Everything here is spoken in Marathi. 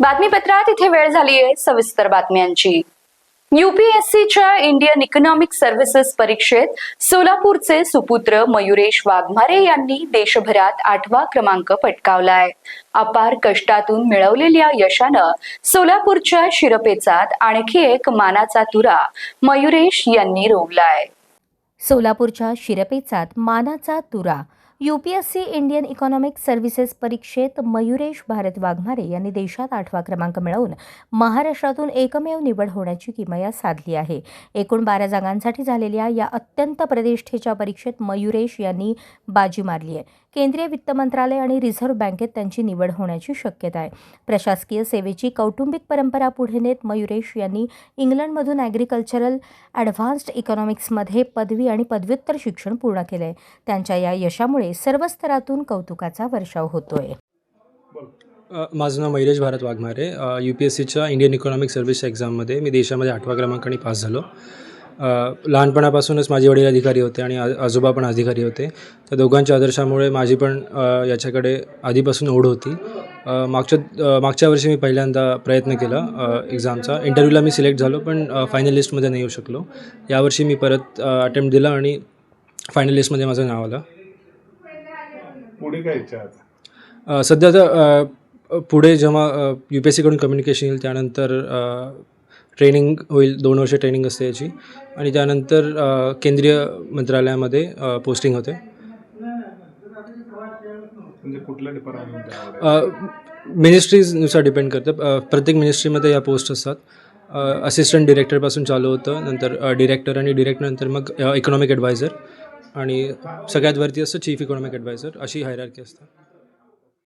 बातमीपत्रात इथे वेळ झाली आहे सविस्तर बातम्यांची. युपीएससीच्या इंडियन इकॉनॉमिक सर्व्हिसेस परीक्षेत सोलापूरचे सुपुत्र मयुरेश वाघमारे यांनी देशभरात आठवा क्रमांक पटकावलाय. अपार कष्टातून मिळवलेल्या यशानं सोलापूरच्या शिरपेचात आणखी एक मानाचा तुरा मयुरेश यांनी रोवलाय. सोलापूरच्या शिरपेचात मानाचा तुरा U P S C Indian economic services परीक्षेत मयुरेश भारत वाघमारे यांनी देशात आठवा क्रमांक मिळवून महाराष्ट्रातून एकमेव निवड होण्याची किमया साधली आहे. एकूण बारा जागांसाठी झालेल्या या अत्यंत प्रतिष्ठेच्या परीक्षेत मयुरेश यांनी बाजी मारली आहे. केंद्रीय वित्त मंत्रालय आणि रिझर्व्ह बँकेत त्यांची निवड होण्याची शक्यता आहे. प्रशासकीय सेवेची कौटुंबिक परंपरा पुढे नेत मयुरेश यांनी इंग्लंडमधून ॲग्रिकल्चरल ॲडव्हान्स्ड इकॉनॉमिक्समध्ये पदवी आणि पदव्युत्तर शिक्षण पूर्ण केलं आहे. त्यांच्या या यशामुळे सर्व स्तरातून कौतुकाचा वर्षाव होतोय. माझं नाव Mayuresh Bharat Waghmare. U P S सीच्या इंडियन इकॉनॉमिक सर्व्हिस एक्झाममध्ये मी देशामध्ये आठवा क्रमांकाने पास झालो. लहानपणापासूनच माझे वडील अधिकारी होते आणि आजोबा पण अधिकारी होते. त्या दोघांच्या आदर्शामुळे माझी पण याच्याकडे आधीपासून ओढ होती. मागच्या मागच्या वर्षी मी पहिल्यांदा प्रयत्न केला एक्झामचा इंटरव्ह्यूला मी सिलेक्ट झालो पण फायनल लिस्टमध्ये नाही येऊ शकलो. यावर्षी मी परत अटेम्प्ट दिला आणि फायनल लिस्टमध्ये माझं नाव आलं. पुढे काय इच्छा सध्या तर पुढे जेव्हा यू पी एस सीकडून कम्युनिकेशन येईल त्यानंतर ट्रेनिंग होईल दोन वर्ष ट्रेनिंग असते याची. आणि त्यानंतर केंद्रीय मंत्रालयामध्ये पोस्टिंग होते. मिनिस्ट्रीजनुसार डिपेंड करतं. प्रत्येक मिनिस्ट्रीमध्ये या पोस्ट असतात. असिस्टंट डिरेक्टरपासून चालू होतं. नंतर डिरेक्टर आणि डिरेक्टर नंतर मग इकॉनॉमिक ॲडवायझर आणि सगळ्यात वरती असतं चीफ इकॉनॉमिक ॲडवायझर अशी हायरार्की असतं.